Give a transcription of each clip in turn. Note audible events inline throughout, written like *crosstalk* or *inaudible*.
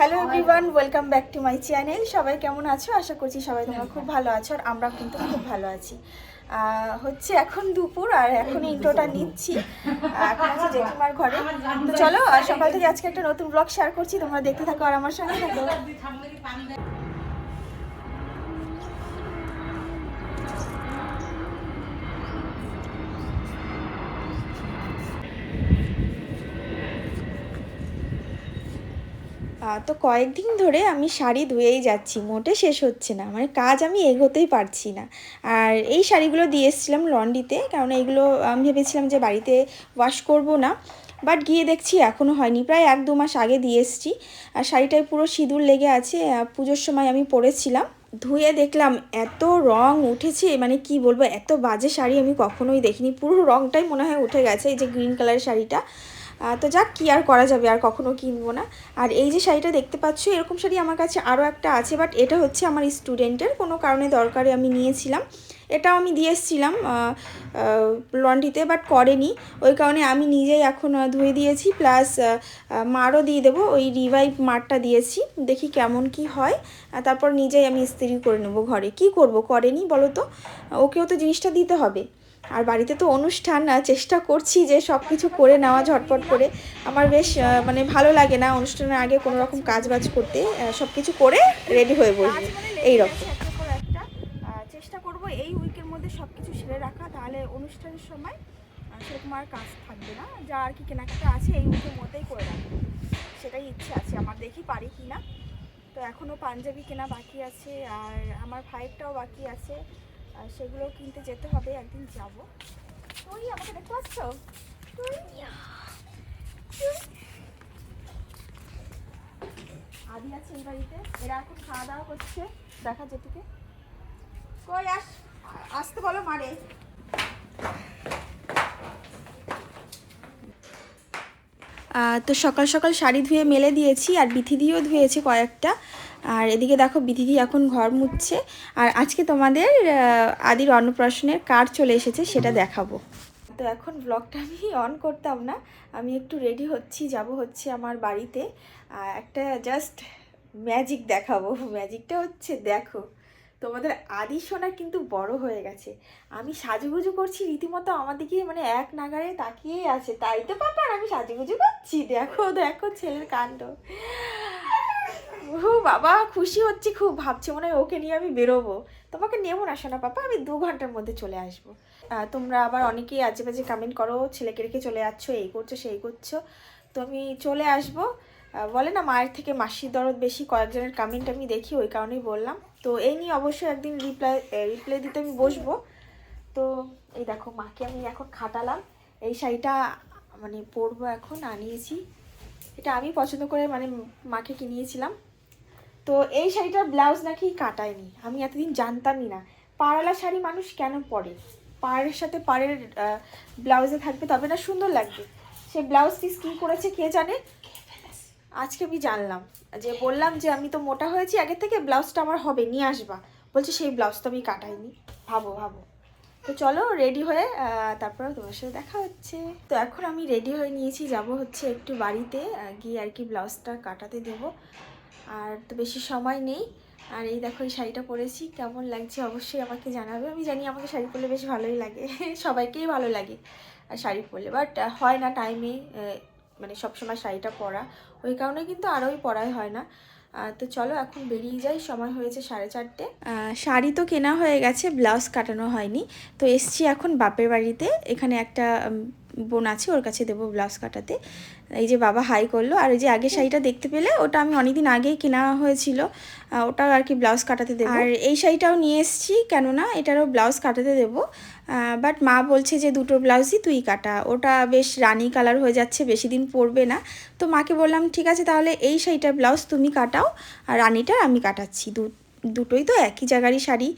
Hello everyone welcome back to my channel সবাই কেমন আছো? আশা করছি সবাই তোমরা খুব ভালো আছো আর আমরা কিন্তু খুব ভালো আছি। হচ্ছে এখন দুপুর আর এখন ইন্ট্রোটা নিচ্ছি। এখন আছে জেঠিমার ঘরে। তো চলো আর সকাল থেকে আজকে একটা নতুন ব্লগ শেয়ার করছি তোমরা দেখতে থাকো আর আমার সঙ্গে থাকো। তো কয়েকদিন ধরে আমি শাড়ি ধুয়েই যাচ্ছি, মোটে শেষ হচ্ছে না মানে কাজ আমি এগোতেই পারছি না। আর এই শাড়িগুলো দিয়ে এসেছিলাম লন্ড্রিতে কারণ এইগুলো আমি ভেবেছিলাম যে বাড়িতে ওয়াশ করব না বাট গিয়ে দেখছি এখনও হয়নি, প্রায় এক দু মাস আগে দিয়ে এসেছি। আর শাড়িটায় পুরো সিঁদুর লেগে আছে পুজোর সময় আমি পরেছিলাম। ধুয়ে দেখলাম এত রং উঠেছে মানে কি বলব, এত বাজে শাড়ি আমি কখনোই দেখিনি, পুরো রংটাই মনে হয় উঠে গেছে, এই যে গ্রিন কালারের শাড়িটা। তো যাক, কি আর করা যাবে, আর কখনো কিনবো না। আর এই যে শাড়িটা দেখতে পাচ্ছ, এরকম শাড়ি আমার কাছে আরও একটা আছে বাট এটা হচ্ছে আমার স্টুডেন্টের কোনো কারণে দরকারে আমি নিয়েছিলাম। এটাও আমি দিয়ে এসেছিলাম লন্ড্রিতে বাট করেনি। ওই কারণে আমি নিজেই এখন ধুয়ে দিয়েছি প্লাস মারও দিয়ে দেবো, ওই রিভাইভ মারটা দিয়েছি, দেখি কেমন কি হয়। তারপর নিজেই আমি ইস্ত্রি করে নেব ঘরে। কি করব, করেনি বলো তো? ওকেও তো জিনিসটা দিতে হবে। আর বাড়িতে তো অনুষ্ঠান চেষ্টা করছি যে সব কিছু করে নেওয়া ঝটপট করে। আমার বেশ মানে ভালো লাগে না অনুষ্ঠানের আগে কোনো রকম কাজ বাজ করতে। সব কিছু করে রেডি হয়ে বসবো। এইরকম। চেষ্টা করব এই উইকের মধ্যে সব কিছু সেরে রাখা, তাহলে অনুষ্ঠানের সময় সেরকম আর কাজ থাকবে না। যা আর কি কেনাকাটা আছে এই উইকের মধ্যেই করে রাখব। সেটাই ইচ্ছে আছে আমার, দেখি পারি কি না তো এখনও পাঞ্জাবি কেনা বাকি আছে, আর আমার ভাইয়েরটাও বাকি আছে। আর সেগুলো কিনতে যেতে হবে, একদিন যাব। তুই আমাকে দেখতে পাচ্ছ? তুই। আদি আছে এই বাড়িতে, এরা এখন খাওয়া দাওয়া করছে, দেখা যেটুকে। কই আস, আসতে বলো মারে। তো সকাল সকাল শাড়ি ধুয়ে মেলে দিয়েছি, আর বিথি দিয়েও ধুয়েছে কয়েকটা। আর এদিকে দেখো বিথিদি এখন ঘর মুছছে। আর আজকে তোমাদের আদির অন্নপ্রাশনের কার্ড চলে এসেছে, সেটা দেখাবো। তো এখন ব্লগটা আমি অন করতাম না, আমি একটু রেডি হচ্ছি, যাব হচ্ছে আমার বাড়িতে। একটা জাস্ট ম্যাজিক দেখাবো। ম্যাজিকটা হচ্ছে দেখো, তোমাদের আদি সোনা কিন্তু বড় হয়ে গেছে। আমি সাজুগুজু করছি, রীতিমতো আমার দিকে মানে এক নাগারে তাকিয়েই আছে। তাই তো পাপা আমি সাজুগুজু করছি। দেখো দেখো ছেলের কাণ্ড। ও বাবা, খুশি হচ্ছি খুব। ভাবছি মনে হয় ওকে নিয়ে আমি বেরোবো। তোমাকে নেব না শোনা পাপা, আমি দু ঘণ্টার মধ্যে চলে আসব। তোমরা আবার অনেকেই আজে বাজে কমেন্ট করো, ছেলেকে রেখে চলে যাচ্ছ, এই করছ, সেই করছ। তো আমি চলে আসব। বলে না, মায়ের থেকে মাসির দরদ বেশি, কয়েকজনের কমেন্ট আমি দেখি, ওই কারণেই বললাম। তো এই নিয়ে অবশ্যই একদিন রিপ্লাই রিপ্লাই দিতে আমি বসবো। তো এই দেখো, মাকে আমি এখন খাটালাম। এই শাড়িটা মানে পরবো এখন, আনিয়েছি। এটা আমি পছন্দ করে মানে মাকে কিনিয়েছিলাম। তো এই শাড়িটার ব্লাউজ নাকি কাটায়নি। আমি এতদিন জানতামই না। পাড়ালা শাড়ি মানুষ কেন পরে? পাড়ের সাথে পাড়ের ব্লাউজে থাকবে তবে না সুন্দর লাগবে। সে ব্লাউজ পিস কী করেছে কে জানে? আজকে আমি জানলাম। যে বললাম যে আমি তো মোটা হয়েছি, আগে থেকে ব্লাউজটা আমার হবে, নিয়ে আসবা। বলছে সেই ব্লাউজ তো আমি কাটাইনি। ভাবো ভাবো। তো চলো রেডি হয়ে তারপরে তোমার সাথে দেখা হচ্ছে। তো এখন আমি রেডি হয়ে নিয়েছি, যাব হচ্ছে একটু বাড়িতে গিয়ে আর কি ব্লাউজটা কাটাতে দেব। আর তো বেশি সময় নেই। আর এই দেখো, এই শাড়িটা পরেছি। কেমন লাগছে অবশ্যই আমাকে জানাবে। আমি জানি আমাকে শাড়ি পরলে বেশ ভালোই লাগে। *laughs* সবাইকেই ভালো লাগে আর শাড়ি পরলে। বাট হয় না টাইমে মানে সবসময় শাড়িটা পরা। ওই কারণে কিন্তু আরোই পরাই হয় না। তো চলো এখন বেরিয়ে যাই। সময় হয়েছে সাড়ে চারটে। শাড়ি তো কেনা হয়ে গেছে, ব্লাউজ কাটানো হয়নি। তো এসছি এখন বাপের বাড়িতে। এখানে একটা বোন আছে ওর কাছে দেবো ব্লাউজ কাটাতে। এই যে বাবা হাই করল আর ওই যে আগে শাড়িটা দেখতে পেলে ওটা আমি অনেকদিন আগেই কেনা হয়েছিল ওটাও আর কি ব্লাউজ কাটাতে দেবো। আর এই শাড়িটাও নিয়ে এসেছি কেননা এটারও ব্লাউজ কাটাতে দেবো। বাট মা বলছে যে দুটো ব্লাউজই তুই কাটা। ওটা বেশ রানি কালার হয়ে যাচ্ছে বেশি দিন পরবে না। তো মাকে বললাম ঠিক আছে তাহলে এই শাড়িটার ব্লাউজ তুমি কাটাও আর রানিটা আমি কাটাচ্ছি দু দুটোই তো একই জায়গারই শাড়ি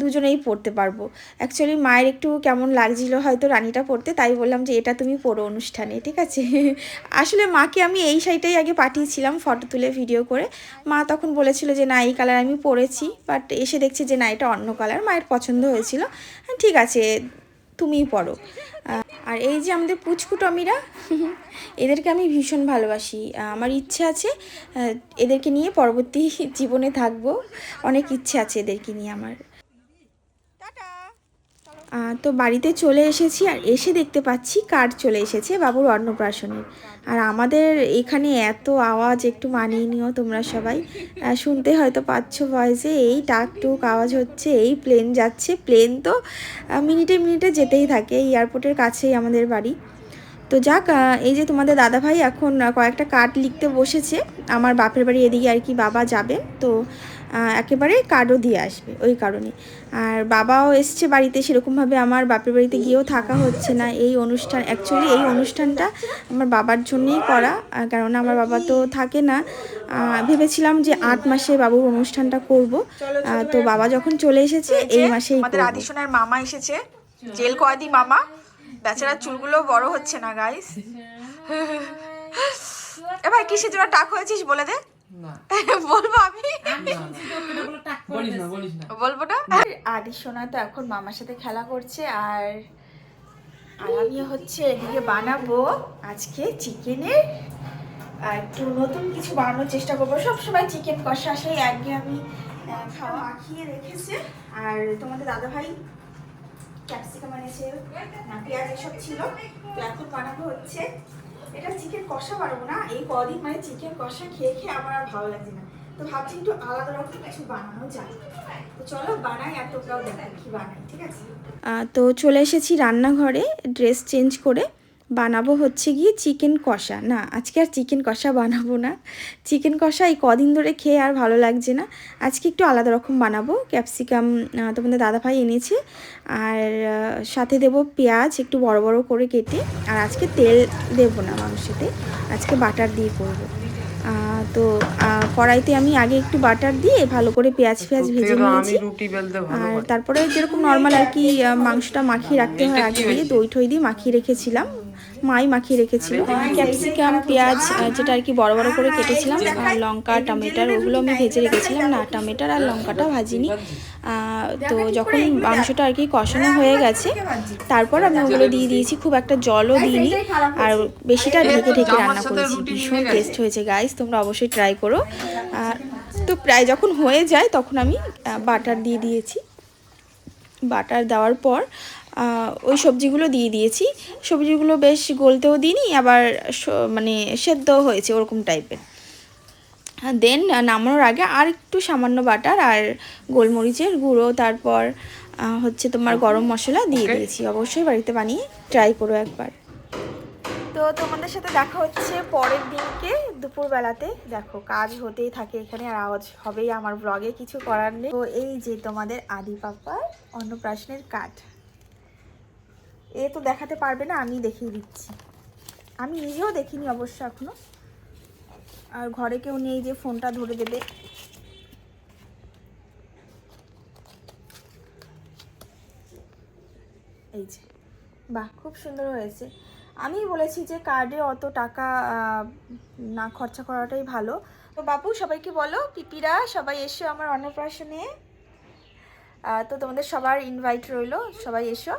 দুজনেই পরতে পারব। অ্যাকচুয়ালি মায়ের একটু কেমন লাগছিল হয়তো রানিটা পরতে তাই বললাম যে এটা তুমি পরো অনুষ্ঠানে ঠিক আছে? *laughs* আসলে মাকে আমি এই শাড়িটাই আগে পাঠিয়েছিলাম ফটো তুলে ভিডিও করে। মা তখন বলেছিল যে না এই কালার আমি পরেছি বাট এসে দেখছি যে না এটা অন্য কালার মায়ের পছন্দ হয়েছিল। হ্যাঁ, ঠিক আছে তুমিই পড়ো। আর এই যে আমাদের পুচকু টমিরা, এদেরকে আমি ভীষণ ভালোবাসি। আমার ইচ্ছে আছে এদেরকে নিয়ে পরবর্তী জীবনে থাকব। অনেক ইচ্ছে আছে এদেরকে নিয়ে আমার। তো বাড়িতে চলে এসেছি আর এসে দেখতে পাচ্ছি কার্ড চলে এসেছে বাবুর অন্নপ্রাশনের। আর আমাদের এখানে এত আওয়াজ, একটু মানিয়ে নিও তোমরা সবাই। শুনতে হয়তো পাচ্ছ ভয়েসে, এই টাক টুক আওয়াজ হচ্ছে, এই প্লেন যাচ্ছে। প্লেন তো মিনিটে মিনিটে যেতেই থাকে এয়ারপোর্টের কাছেই আমাদের বাড়ি। তো যাক এই যে তোমাদের দাদাভাই এখন কয়েকটা কার্ড লিখতে বসেছে। আমার বাপের বাড়ি এদিকে আর কি বাবা যাবে, তো একেবারে কার্ডও দিয়ে আসবে ওই কারণে। আর বাবাও এসছে বাড়িতে সেরকমভাবে আমার বাপের বাড়িতে গিয়েও থাকা হচ্ছে না। এই অনুষ্ঠান অ্যাকচুয়ালি এই অনুষ্ঠানটা আমার বাবার জন্যেই করা কেননা আমার বাবা তো থাকে না। ভেবেছিলাম যে আট মাসে বাবুর অনুষ্ঠানটা করব। তো বাবা যখন চলে এসেছে এই মাসেই আমাদের করব। আদিসোনার মামা এসেছে জেল কয়েদি মামা। বেচারা চুলগুলো বড় হচ্ছে না গাইস এ ভাই কিসের জন্য টাক হয়েছিস বলে দে। *laughs* বলব আমি? *laughs* বলিস না বলিস না। বলব না আদি সোনা তো এখন মামার সাথে খেলা করছে আর আমি হচ্ছে এদিকে বানাবো আজকে চিকেনের। আর একটু নতুন কিছু বানানোর চেষ্টা করব। সবসময় চিকেন কষা সেই আগে আমি খাওয়া মাখিয়ে রেখেছে। আর তোমাদের দাদা ভাই ক্যাপসিকাম এনেছে পেঁয়াজ এসব ছিল তো এখন বানাবো হচ্ছে। এটা চিকেন কষা বানাবো না। এই কদিন মানে চিকেন কষা খেয়ে খেয়ে আমার আর ভালো লাগছে না। তো ভাবছি একটু আলাদা রকম কিছু বানানো যায় তো চলো বানাই আর তোমরাও দেখো কি বানাই, ঠিক আছে? তো চলে এসেছি রান্নাঘরে ড্রেস চেঞ্জ করে। বানাবো হচ্ছে গিয়ে চিকেন কষা। না আজকে আর চিকেন কষা বানাবো না। চিকেন কষা এই কদিন ধরে খেয়ে আর ভালো লাগছে না। আজকে একটু আলাদা রকম বানাবো। ক্যাপসিকাম তোমাদের দাদাভাই এনেছে। আর সাথে দেবো পেঁয়াজ একটু বড় বড় করে কেটে। আর আজকে তেল দেবো না মাংসতে। আজকে বাটার দিয়ে করব। তো কড়াইতে আমি আগে একটু বাটার দিয়ে ভালো করে পেঁয়াজ পেঁয়াজ ভেজে নিয়েছি। আর তারপরে যেরকম নর্মাল আর কি মাংসটা মাখিয়ে রাখতে হয় আগে দিয়ে দই ঠই দিয়ে মাখিয়ে রেখেছিলাম। মাই মাখিয়ে রেখেছিল। ক্যাপসিকাম পেঁয়াজ যেটা আর কি বড় বড় করে কেটেছিলাম আর লঙ্কা টমেটার ওগুলো আমি ভেজে রেখেছিলাম। না টমেটার আর লঙ্কাটা ভাজিনি। তো যখন মাংসটা আর কি কষানো হয়ে গেছে তারপর আমি ওগুলো দিয়ে দিয়েছি। খুব একটা জলও দিইনি। আর বেশিটা ঢেকে ঢেকে রান্না করেছি। ভীষণ টেস্ট হয়েছে গাইস তোমরা অবশ্যই ট্রাই করো। আর তো প্রায় যখন হয়ে যায় তখন আমি বাটার দিয়ে দিয়েছি। বাটার দেওয়ার পর ওই সবজিগুলো দিয়ে দিয়েছি। সবজিগুলো বেশ গলতেও দিইনি আবার মানে সেদ্ধও হয়েছে ওরকম টাইপের। দেন নামানোর আগে আর একটু সামান্য বাটার আর গোলমরিচের গুঁড়ো তারপর হচ্ছে তোমার গরম মশলা দিয়ে দিয়েছি। অবশ্যই বাড়িতে বানিয়ে ট্রাই করো একবার। তো তোমাদের সাথে দেখা হচ্ছে পরের দিনকে দুপুরবেলাতে। দেখো কাজ হতেই থাকে এখানে আর আওয়াজ হবেই আমার ব্লগে কিছু করার নেই। তো এই যে তোমাদের আদি পাপার অন্নপ্রাশনের কাঠ। এ তো দেখাতে পারবে না, আমি দেখিয়ে দিচ্ছি। আমি নিজেও দেখিনি অবশ্য এখনও। আর ঘরে কেউ নেই যে ফোনটা ধরে দেবে। এই যে, বাহ, খুব সুন্দর হয়েছে। আমি বলেছি যে কার্ডে অত টাকা না খরচা করাটাই ভালো। তো বাপু, সবাইকে বলো, পিপিরা, সবাই এসো আমার অন্নপ্রাশনে। তো তোমাদের সবার ইনভাইট রইল, সবাই এসো।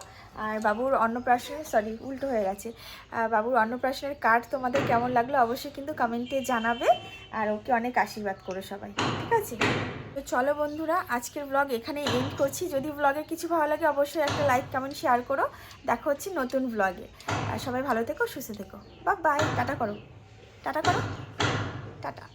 আর বাবুর অন্নপ্রাশনের সরি উল্টো হয়ে গেছে। বাবুর অন্নপ্রাশনের কার্ড তোমাদের কেমন লাগল অবশ্যই কিন্তু কমেন্টে জানাবে। আর ওকে অনেক আশীর্বাদ করো সবাই, ঠিক আছে? তো চলো বন্ধুরা, আজকের ব্লগ এখানে এন্ড করছি। যদি ব্লগে কিছু ভালো লাগে অবশ্যই একটা লাইক কমেন্ট শেয়ার করো। দেখা হচ্ছে নতুন ব্লগে আর সবাই ভালো থেকো, সুস্থ থেকো। বা বাই টাটা করো। টাটা করো। টাটা।